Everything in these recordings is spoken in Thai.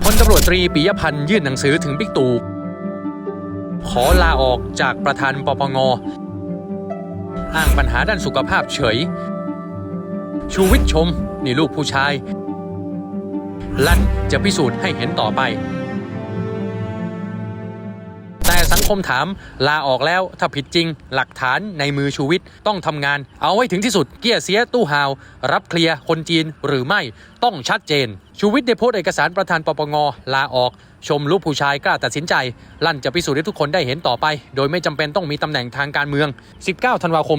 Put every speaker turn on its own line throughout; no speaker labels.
พลตำรวจตรีปิยพันธ์ยื่นหนังสือถึงบิ๊กตู่ขอลาออกจากประธานปปงอ้างปัญหาด้านสุขภาพเฉย ชูวิทย์ชม นี่ลูกผู้ชาย ลั่นจะพิสูจน์ให้เห็นต่อไป แต่สังคมถามลาออกแล้วถ้าผิดจริง หลักฐานในมือชูวิทย์ต้องทำงาน เอาไว้ถึงที่สุดเกี้ยเสียตู้หาว รับเคลียร์คนจีนหรือไม่ต้องชัดเจน ชูวิทย์ได้โพสต์เอกสารประธานปปงลาออก ชมลูกผู้ชายกล้าตัดสินใจ ลั่นจะพิสูจน์ให้ทุกคนได้เห็นต่อไป โดยไม่จำเป็นต้องมีตำแหน่งทางการเมือง 19 ธันวาคม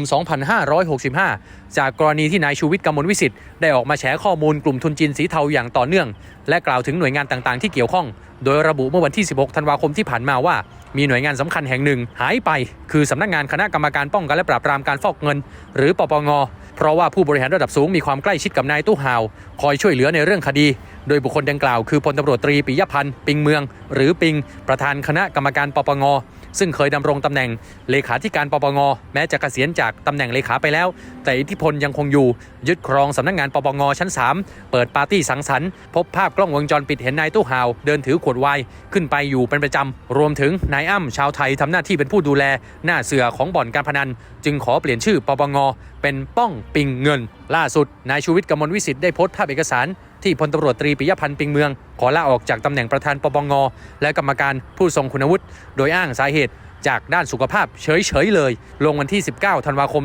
2565 จากกรณีที่นายชูวิทย์กำมลวิสิทธิ์ได้ออกมาแฉข้อมูลกลุ่มทุนจีนสีเทาอย่างต่อเนื่อง และกล่าวถึงหน่วยงานต่างๆที่เกี่ยวข้อง โดยระบุเมื่อวันที่ 16 ธันวาคมที่ผ่านมาว่า มีหน่วยงานสำคัญแห่งหนึ่ง หายไป คือสำนักงานคณะกรรมการป้องกันและปราบปรามการฟอกเงิน หรือปปง เพราะว่าผู้บริหารระดับสูงมีความใกล้ชิดกับนายตู้ห่าว คอยช่วยเหลือในเรื่องคดี โดยบุคคลดังกล่าวคือพลตำรวจตรีปิยพันธ์ ปิงเมือง หรือปิง ประธานคณะกรรมการปปง ซึ่งเคยดำรงตำแหน่งเลขาธิการปปงแม้จะเกษียณจากตำแหน่งเลขาไปแล้ว แต่อิทธิพลยังคงอยู่ ยึดครองสำนักงานปปงชั้น 3 เปิดปาร์ตี้สังสรรค์พบภาพกล้องวงจรปิดเห็นนายตู้ห่าวเดินถือขวดไวน์ขึ้นไปอยู่เป็นประจำ รวมถึงนายอ้ำชาวไทยทำหน้าที่เป็นผู้ดูแล หน้าเสือของบ่อนการพนัน จึงขอเปลี่ยนชื่อปปงเป็นป้องปิงเงิน ล่าสุดนายชูวิทย์กมลวิสิทธิ์ได้โพสต์ภาพเอกสาร ที่พลตารวจตรีปิยพันธ์ปิงเมือง ขอลาออกจากตำแหน่งประธานปปงและกรรมการผู้ทรงคุณวุฒิโดยอ้างสาเหตุ จากด้านสุขภาพเฉยๆเลย ลงวันที่ 19 ธันวาคม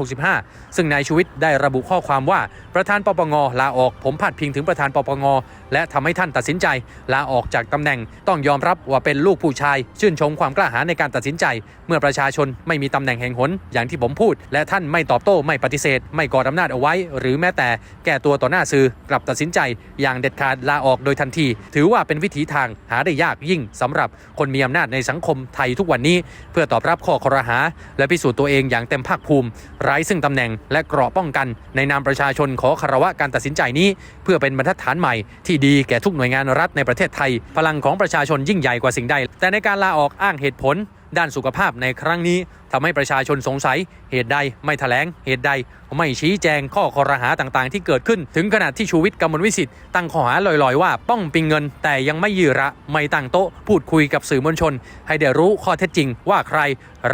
2565 ซึ่งนายชูวิทย์ได้ระบุข้อความว่าประธานปปงลาออกผมพาดพิงถึงประธานปปงและทำให้ท่านตัดสินใจ ลาออกจากตำแหน่งต้องยอมรับว่าเป็นลูกผู้ชาย ชื่นชมความกล้าหาญในการตัดสินใจ เมื่อประชาชนไม่มีตำแหน่งแห่งหนอย่างที่ผมพูด และท่านไม่ตอบโต้ไม่ปฏิเสธ ไม่กอดอำนาจเอาไว้ หรือแม้แต่แก้ตัวต่อหน้าสื่อกลับตัดสินใจ อย่างเด็ดขาดลาออกโดยทันที ถือว่าเป็นวิถีทางหาได้ยากยิ่งสำหรับคนมีอำนาจในสังคมไทยทุกวันนี้ เพื่อตอบรับข้อคอรหา และพิสูจน์ตัวเองอย่างเต็มภาคภูมิ ไร้ซึ่งตำแหน่งและเกราะป้องกัน ในนามประชาชนขอคารวะการตัดสินใจนี้ เพื่อเป็นบรรทัดฐานใหม่ที่ดีแก่ทุกหน่วยงานรัฐในประเทศไทย พลังของประชาชนยิ่งใหญ่กว่าสิ่งใดแต่ในการลาออกอ้างเหตุผล ด้านสุขภาพในครั้งนี้ ทำให้ประชาชนสงสัย เหตุใดไม่แถลง เหตุใด ไม่ชี้แจงข้อคอรหาต่างๆ ที่เกิดขึ้น ถึงขนาดที่ชูวิทย์กำมลวิสิทธิ์ตั้งข้อหาลอยๆ ว่าป้องปิงเงิน แต่ยังไม่ยือระไม่ตั้งโต๊ะ พูดคุยกับสื่อมวลชน ให้ได้รู้ข้อเท็จจริงว่าใคร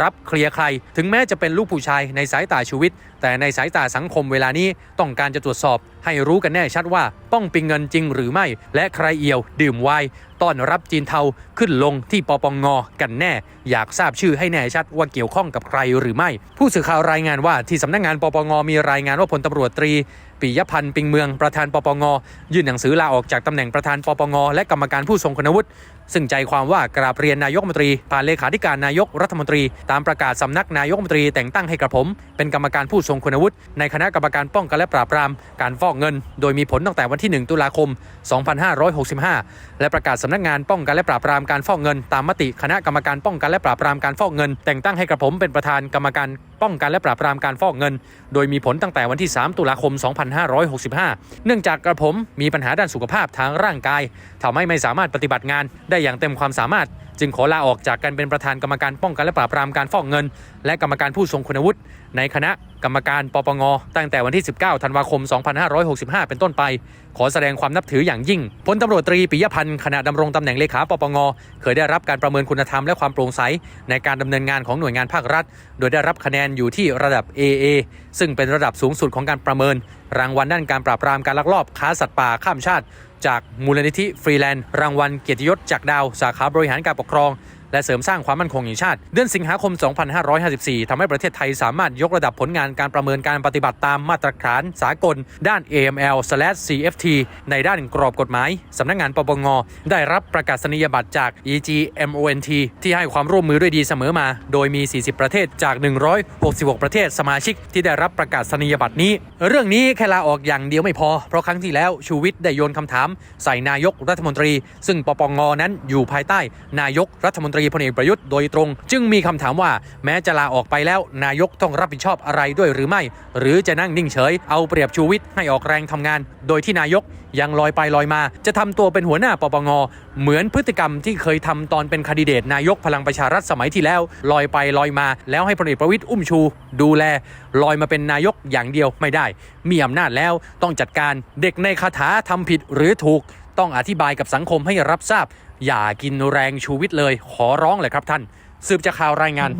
รับเคลียร์ใคร ถึงแม้จะเป็นลูกผู้ชายในสายตาชูวิทย์แต่ในสายตาสังคมเวลานี้ต้องการจะตรวจสอบ ให้รู้กันแน่ชัดว่าป้องปิงเงินจริงหรือไม่ และใครเอี่ยว ดื่มไวน์ต้อนรับจีนเทาขึ้นลงที่ปปงงกันแน่ อยากทราบชื่อให้แน่ชัดว่าเกี่ยวข้องกับใครหรือไม่ ผู้สื่อข่าวรายงานว่าที่สำนักงานปปงมีรายงานว่าพลตำรวจตรี ปิยพันธ์ปิงเมืองประธานปปง ยื่นหนังสือลาออกจากตำแหน่งประธานปปง และกรรมการผู้ทรงคุณวุฒิซึ่งใจความว่ากราบเรียนนายกรัฐมนตรี ผ่านเลขาธิการนายกรัฐมนตรี ตามประกาศสำนักนายกรัฐมนตรีแต่งตั้งให้กระผม เป็นกรรมการผู้ทรงคุณวุฒิในคณะกรรมการป้องกันและปราบปราม การฟอกเงิน โดยมีผลตั้งแต่วันที่ 1 ตุลาคม 2565 และประกาศสำนักงานป้องกันและปราบปรามการฟอกเงิน ตามมติคณะกรรมการป้องกันและปราบปรามการฟอกเงิน แต่งตั้งให้กระผมเป็นประธานกรรมการ ป้องกันและปราบปรามการฟอกเงิน โดยมีผลตั้งแต่วันที่ 3 ตุลาคม 2565 เนื่องจากกระผมมีปัญหาด้านสุขภาพทางร่างกายทำให้ไม่สามารถปฏิบัติงานได้อย่างเต็มความสามารถจึงขอลาออกจากการเป็นประธานกรรมการป้องกันและปราบปรามการฟอกเงิน และกรรมการผู้ทรงคุณวุฒิในคณะกรรมการปปงตั้งแต่วันที่ 19 ธันวาคม 2565 เป็นต้นไป ขอแสดงความนับถืออย่างยิ่งพลตำรวจตรีปิยพันธ์ขณะดำรงตำแหน่งเลขาปปงเคยได้รับการประเมินคุณธรรมและความโปร่งใสในการดำเนินงานของหน่วยงานภาครัฐ โดยได้รับคะแนนอยู่ที่ระดับ AA ซึ่งเป็นระดับสูงสุดของการประเมิน รางวัลด้านการปราบปรามการลักลอบค้าสัตว์ป่าข้ามชาติ จากมูลนิธิฟรีแลนด์รางวัลเกียรติยศจากดาว สาขาบริหารการปกครอง และเสริมสร้างความมั่นคงแห่งชาติ เดือนสิงหาคม 2554ทำให้ประเทศไทยสามารถยกระดับผลงานการประเมินการปฏิบัติตามมาตรฐานสากล ด้าน AML/CFT ในด้านกรอบกฎหมายสำนักงานปปงได้รับประกาศนียบัตรจาก EGMONT ที่ให้ความร่วมมือด้วยดีเสมอมา โดยมี 40 ประเทศจาก 166 ประเทศสมาชิกที่ได้รับประกาศนียบัตรนี้ เรื่องนี้แค่ลาออกอย่างเดียวไม่พอ เพราะครั้งที่แล้วชูวิทย์ได้โยนคำถาม ใส่นายกรัฐมนตรี ซึ่งปปงนั้นอยู่ภายใต้นายกรัฐมนตรีพลเอกประยุทธ์โดยตรง จึงมีคำถามว่า แม้จะลาออกไปแล้ว นายกต้องรับผิดชอบอะไรด้วยหรือไม่ หรือจะนั่งนิ่งเฉย เอาเปรียบชูวิทย์ให้ออกแรงทำงาน โดยที่นายกยังลอยไปลอยมา จะทำตัวเป็นหัวหน้าปปงเหมือนพฤติกรรมที่เคยทำตอนเป็นคดีเดตนายกพลังประชารัฐสมัยที่แล้ว ลอยไปลอยมา แล้วให้พลเอกประวิตยอุ้มชู ดูแล ลอยมาเป็นนายกอย่างเดียวไม่ได้ มีอำนาจแล้วต้องจัดการเด็กในคาถาทำผิดหรือถูก ต้องอธิบายกับสังคมให้รับทราบ อย่ากินแรงชูวิทย์เลย ขอร้องเลยครับท่าน สืบจากข่าวรายงาน